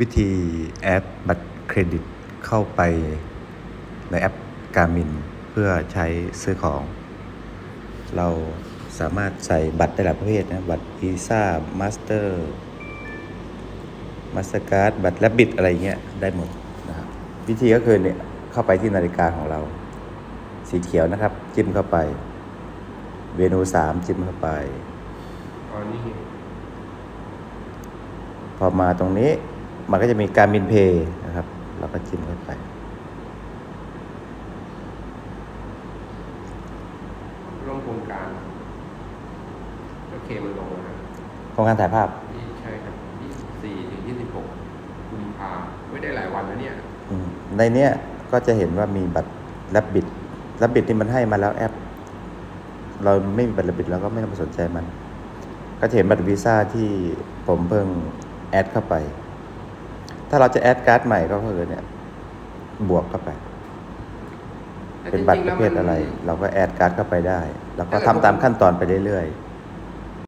วิธีแอดบัตรเครดิตเข้าไปในแอปการมินเพื่อใช้ซื้อของ เราสามารถใส่บัตรได้หลายประเภทนะ บัตรวีซ่ามาสเตอร์มาสเตอร์การ์ดบัตรแลบบิดอะไรเงี้ยได้หมดนะครับวิธีก็คือเนี่ยเข้าไปที่นาฬิกาของเรา สีเขียวนะครับ จิ้มเข้าไปเมนูสามจิ้มเข้าไปอ๋อนี่ไงพอมาตรงนี้ มันก็จะมีการบินเพย์นะครับเราก็จิ้มเข้าไป ร่วมโครงการโอเคมันลงนะโครงการถ่ายภาพที่ใช่ครับ24ถึง26กุมภาไม่ได้หลายวันแล้วเนี่ยอืมในเนี้ยก็จะเห็นว่ามีบัตรแลบบิดแลบบิดนี่มันให้มาแล้วแอป เราไม่มีบัตรแลบบิดเราก็ไม่ต้องไปสนใจมัน ก็จะเห็นบัตรวีซ่าที่ผมเพิ่งแอดเข้าไป ถ้าเราจะแอดการ์ดใหม่ก็คือเนี่ย บวกเข้าไปแต่เป็นบัตรจปงๆระเภทอะไรแล้วมันเราก็แอดการ์ดเข้าไปได้ แล้วก็ทำตามขั้นตอนไปเรื่อยๆ